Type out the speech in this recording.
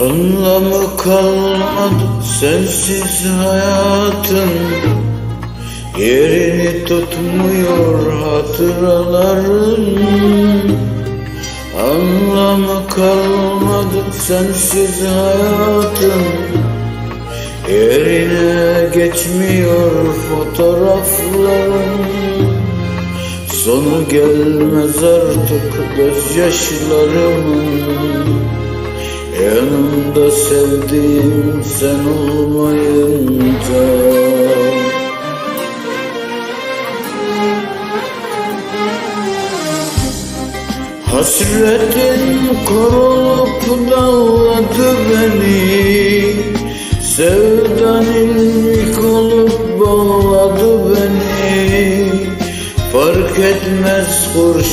Anlamı kalmadı sensiz hayatın. Yerini tutmuyor hatıraların. Anlamı kalmadı sensiz hayatın. Yerine geçmiyor fotoğrafların. Sonu gelmez artık gözyaşlarımın sevdiğim sen olmayınca. Hasretin korulup dağladı beni. Sevdan ilmik olup bağladı beni. Fark etmez kurşun